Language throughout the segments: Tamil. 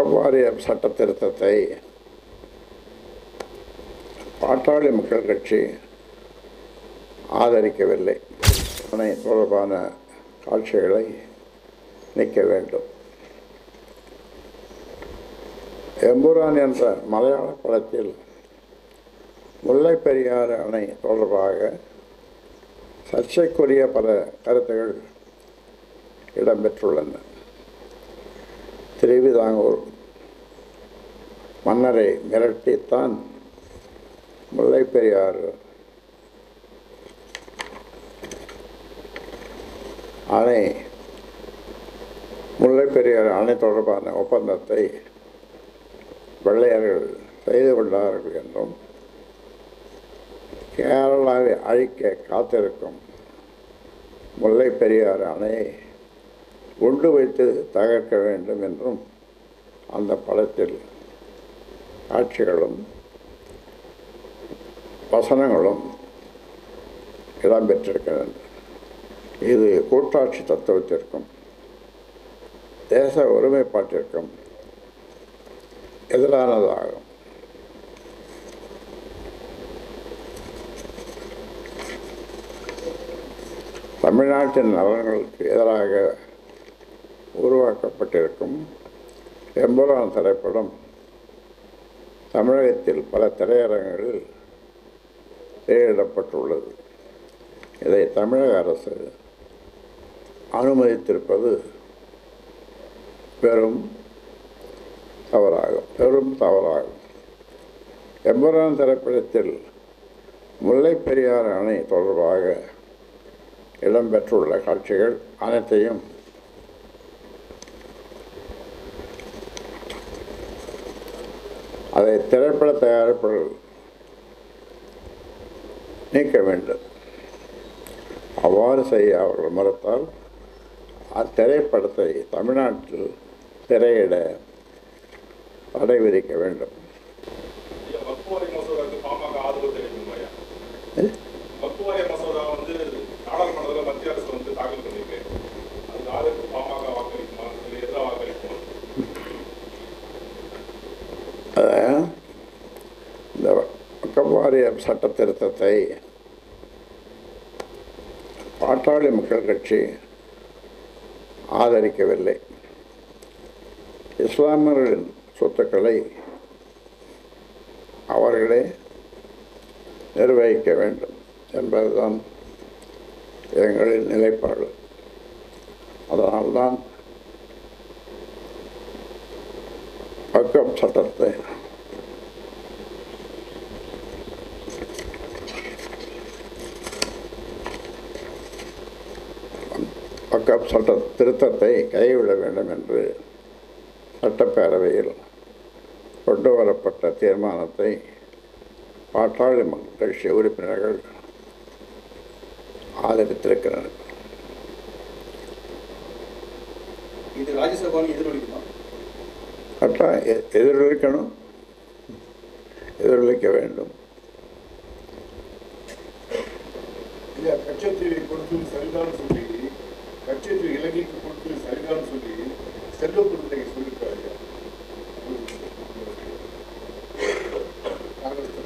வழக்கம் வாரிய சட்ட திருத்தத்தை பாட்டாளி மக்கள் கட்சி ஆதரிக்கவில்லை. அணை தொடர்பான காட்சிகளை நீக்க வேண்டும். எம்புரான் என்ற மலையாள படத்தில் முல்லை பெரியாறு அணை தொடர்பாக சர்ச்சைக்குரிய பல கருத்துகள் இடம்பெற்றுள்ளன. திருவிதாங்கூர் மன்னரை மிரட்டித்தான் முல்லை பெரியார் அணை முல்லை பெரியார் அணை தொடர்பான ஒப்பந்தத்தை வெள்ளையர்கள் செய்து கொண்டார்கள் என்றும் கேரளாவை அழிக்க காத்திருக்கும் முல்லை பெரியார் அணையை உண்டு வைத்து தகர்க்க வேண்டும் என்றும் அந்த படத்தில் காட்சிகளும் வசனங்களும் இடம்பெற்றிருக்கின்றன இது கூட்டாட்சி தத்துவத்திற்கும் தேச ஒருமைப்பாட்டிற்கும் எதிரானதாகும் தமிழ்நாட்டின் நலன்களுக்கு எதிராக உருவாக்கப்பட்டிருக்கும் எம்புரான் திரைப்படம் தமிழகத்தில் பல திரையரங்குகளில் திரையிடப்பட்டுள்ளது இதை தமிழக அரசு அனுமதித்திருப்பது பெரும் தவறாகும் பெரும் தவறாகும். எம்பரான் திரைப்படத்தில் முல்லை பெரியார் அணை தொடர்பாக இடம்பெற்றுள்ள காட்சிகள் அனைத்தையும் அதை திரைப்பட தயாரிப்பாளர்கள் நீக்க வேண்டும். அவ்வாறு செய்ய அவர்கள் மறுத்தால் அத்திரைப்படத்தை தமிழ்நாட்டில் திரையிட தடை விதிக்க வேண்டும் பாமக ஆதரவு தெரிவிக்கும் வக்ஃப் வாரிய சட்ட திருத்தத்தை பாட்டாளி மக்கள் கட்சி ஆதரிக்கவில்லை. இஸ்லாமியர்களின் சொத்துக்களை அவர்களே நிர்வகிக்க வேண்டும் என்பதுதான் எங்களின் நிலைப்பாடு அதனால்தான் வக்கம் சட்டத்தை வக்கம் சட்ட திருத்தத்தை கைவிட வேண்டும் என்று சட்டப்பேரவையில் கொண்டு வரப்பட்ட தீர்மானத்தை பாட்டாளி மக்கள் கட்சி உறுப்பினர்கள் ஆதரித்திருக்கிறனர் இது ராஜ்யசபாவில் எதிரொலிக்குமா? கட்டாயம் எதிரொலிக்கணும். எதிரொலிக்க வேண்டும். சரிதான் சொல்லி. கச்சத்தீவு இலங்கைக்கு கொடுத்து சரிதான் சொல்லி செல்வப்பிள்ளை சொல்லியிருக்காரு காங்கிரஸ்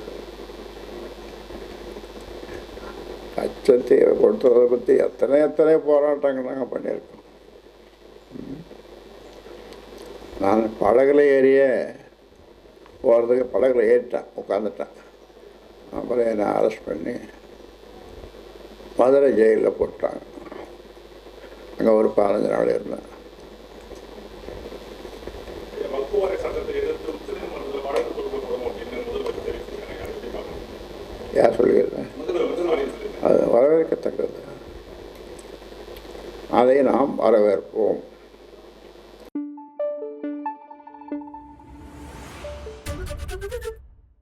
கொடுத்ததை பற்றி எத்தனை எத்தனை போராட்டங்கள் நாங்கள் பண்ணியிருக்கோம். ம். நான் படகுல ஏறிய போகிறதுக்கு படகுல ஏறிட்டேன் உட்காந்துட்டேன் அப்புறம் என்னை அரெஸ்ட் பண்ணி மதுரை ஜெயிலில் போட்டாங்க. அங்கே ஒரு பதினஞ்சு நாள் இருந்தேன்? யார் சொல்லியிருந்தேன். அது வரவேற்கத்தக்கது. அதை நாம் வரவேற்போம்.